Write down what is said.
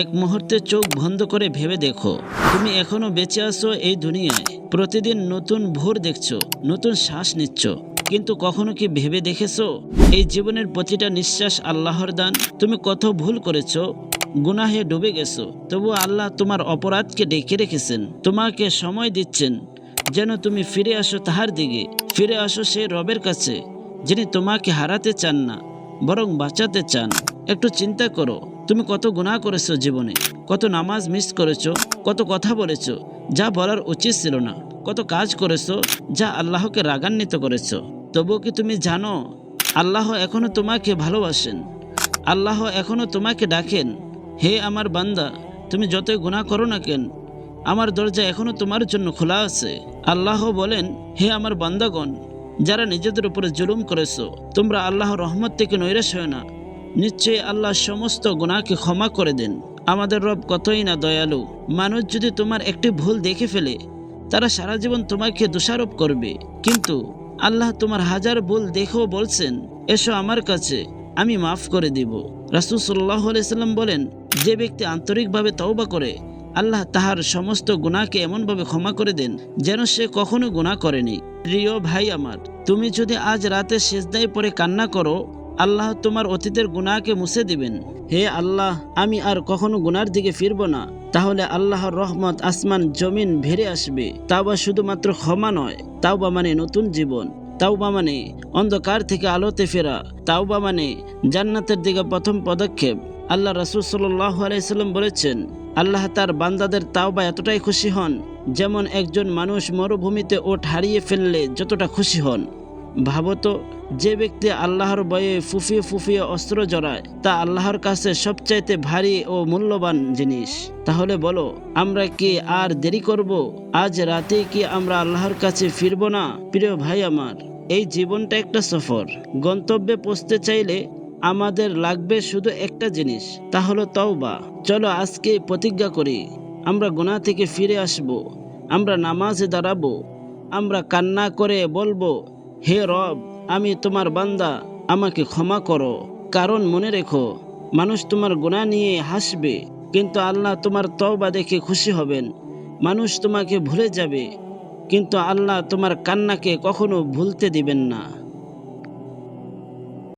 এক মুহূর্তে চোখ বন্ধ করে ভেবে দেখো। তুমি এখনও বেঁচে আছো এই দুনিয়ায়। প্রতিদিন নতুন ভোর দেখছ, নতুন শ্বাস নিচ্ছ। কিন্তু কখনো কি ভেবে দেখেছ? এই জীবনের প্রতিটা নিঃশ্বাস আল্লাহর দান। তুমি কত ভুল করেছ, গুনাহে ডুবে গেছো। তবু আল্লাহ তোমার অপরাধকে ডেকে রেখেছেন, তোমাকে সময় দিচ্ছেন। যেন তুমি ফিরে আসো তাহার দিকে, ফিরে আসো সে রবের কাছে, যিনি তোমাকে হারাতে চান না, বরং বাঁচাতে চান। একটু চিন্তা করো। তুমি কত গুনাহ করেছ জীবনে, কত নামাজ মিস করেছ, কত কথা বলেছ, যা বলার উচিত ছিল না, কত কাজ করেছ, যা আল্লাহকে রাগান্বিত করেছ। তবুও কি তুমি জানো, আল্লাহ এখনও তোমাকে ভালোবাসেন, আল্লাহ এখনও তোমাকে ডাকেন, হে আমার বান্দা, তুমি যতই গুনাহ করো না কেন, আমার দরজা এখনও তোমার জন্য খোলা আছে। আল্লাহ বলেন, হে আমার বান্দাগণ, যারা নিজেদের উপরে জুলুম করেছ, তোমরা আল্লাহ রহমত থেকে নৈরাশ হয় না। নিশ্চয়ই আল্লাহ সমস্ত গুণাকে ক্ষমা করে দেন। আমাদের রব কতই না দয়ালু। মানুষ যদি তোমার একটি ভুল দেখে ফেলে, তারা সারা জীবন তোমাকে দোষারোপ করবে। কিন্তু আল্লাহ তোমার হাজার ভুল দেখেও বলছেন, এসো আমার কাছে, আমি মাফ করে দিব। রাসুল সাল্লাহ বলেন, যে ব্যক্তি আন্তরিকভাবে তওবা করে, আল্লাহ তাহার সমস্ত গুণাকে এমনভাবে ক্ষমা করে দেন, যেন সে কখনো গুণা করেনি। প্রিয় ভাই আমার, তুমি যদি আজ রাতে শেষদায় পরে কান্না করো আল্লাহ তোমার অতীতের গুনাহকে মুছে দিবেন। হে আল্লাহ, আমি আর কখনো গুনার দিকে ফিরব না। তাহলে আল্লাহর রহমত আসমান, জমিন ভেরে আসবে। তাওবা শুধুমাত্র ক্ষমা নয়, তাওবা মানে নতুন জীবন। তাওবা মানে অন্ধকার থেকে আলোতে ফেরা। তাওবা মানে জান্নাতের দিকে প্রথম পদক্ষেপ। আল্লাহ রাসুল সাল্লাহ আলাইসাল্লাম বলেছেন, আল্লাহ তার বান্দাদের তাওবা এতটাই খুশি হন, যেমন একজন মানুষ মরুভূমিতে ওট হারিয়ে ফেললে যতটা খুশি হন। ভাবতো যে ব্যক্তি আল্লাহর বয়ে ফুফিয়ে ফুফিয়ে অস্ত্র জড়ায়, তা আল্লাহর কাছে সবচাইতে ভারী ও মূল্যবান জিনিস। তাহলে বলো, আমরা কি আর দেরি করব? আজ রাতে কি আমরা আল্লাহর কাছে ফিরব না, প্রিয় ভাই আমার? এই জীবনটা একটা সফর। গন্তব্যে পৌঁছতে চাইলে আমাদের লাগবে শুধু একটা জিনিস, তা হলো তওবা। চলো আজকে প্রতিজ্ঞা করি, আমরা গোনা থেকে ফিরে আসব, আমরা নামাজে দাঁড়াবো, আমরা কান্না করে বলব, হে রব আমি তোমার বান্দা, আমাকে ক্ষমা করো। কারণ মনে রেখো, মানুষ তোমার গুণা নিয়ে হাসবে, কিন্তু আল্লাহ তোমার তওবা দেখে খুশি হবেন। মানুষ তোমাকে ভুলে যাবে, কিন্তু আল্লাহ তোমার কান্নাকে কখনো ভুলতে দিবেন না।